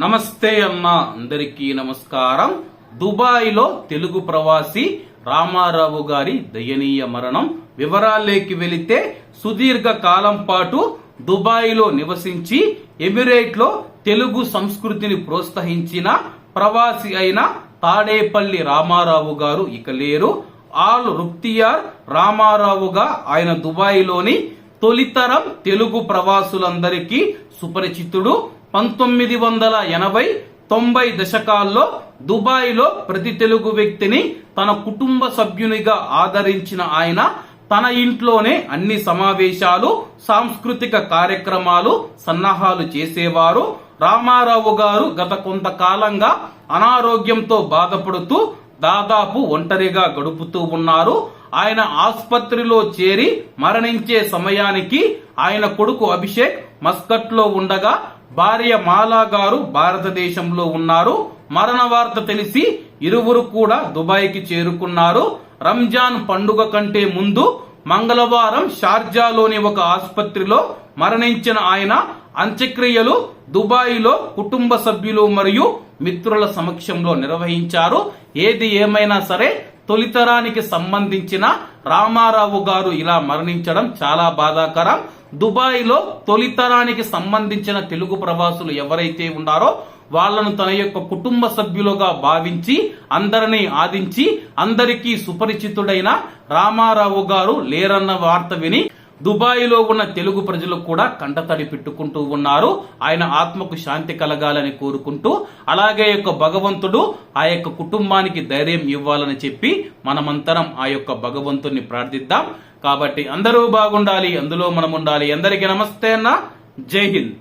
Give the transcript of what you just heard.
నమస్తే అమ్మ అందరికీ నమస్కారం. దుబాయ్లో తెలుగు ప్రవాసి రామారావు గారి దయనీయ మరణం వివరాల్లోకి వెళితే సుదీర్ఘ కాలం పాటు దుబాయ్లో నివసించి ఎమిరేట్లో తెలుగు సంస్కృతిని ప్రోత్సహించిన ప్రవాసి అయిన తాడేపల్లి రామారావు గారు ఇక లేరు. ఆల్ రుక్తియార్ రామారావుగా ఆయన దుబాయ్లోని తొలితరం తెలుగు ప్రవాసులందరికీ సుపరిచితుడు. పంతొమ్మిది వందల ఎనభై తొంభై దశకాల్లో దుబాయ్లో ప్రతి తెలుగు వ్యక్తిని తన కుటుంబ సభ్యునిగా ఆదరించిన ఆయన తన ఇంట్లోనే అన్ని సమావేశాలు సాంస్కృతిక కార్యక్రమాలు సన్నాహాలు చేసేవారు. రామారావు గారు గత కొంతకాలంగా అనారోగ్యంతో బాధపడుతూ దాదాపు ఒంటరిగా గడుపుతూ ఉన్నారు. ఆయన ఆసుపత్రిలో చేరి మరణించే సమయానికి ఆయన కొడుకు అభిషేక్ మస్కట్లో ఉండగా భార్య మాలా గారు భారతదేశంలో ఉన్నారు. మరణ వార్త తెలిసి ఇరువురు కూడా దుబాయ్కి చేరుకున్నారు. రంజాన్ పండుగ కంటే ముందు మంగళవారం షార్జాలోని ఒక ఆసుపత్రిలో మరణించిన ఆయన అంత్యక్రియలు దుబాయ్లో కుటుంబ సభ్యులు మరియు మిత్రుల సమక్షంలో నిర్వహించారు. ఏది ఏమైనా సరే తొలితరానికి సంబంధించిన రామారావు గారు ఇలా మరణించడం చాలా బాధాకరం. దుబాయ్లో తొలితరానికి సంబంధించిన తెలుగు ప్రవాసులు ఎవరైతే ఉన్నారో వాళ్ళను తన యొక్క కుటుంబ సభ్యులుగా భావించి అందరినీ ఆదించి అందరికీ సుపరిచితుడైన రామారావు గారు లేరన్న వార్త విని దుబాయ్లో ఉన్న తెలుగు ప్రజలు కూడా కంటతడి పెట్టుకుంటూ ఉన్నారు. ఆయన ఆత్మకు శాంతి కలగాలని కోరుకుంటూ అలాగే యొక్క భగవంతుడు ఆ యొక్క కుటుంబానికి ధైర్యం ఇవ్వాలని చెప్పి మనమంతరం ఆ యొక్క భగవంతుని ప్రార్థిద్దాం. కాబట్టి అందరూ బాగుండాలి అందులో మనం ఉండాలి అందరికీ నమస్తే అన్న. జై హింద్.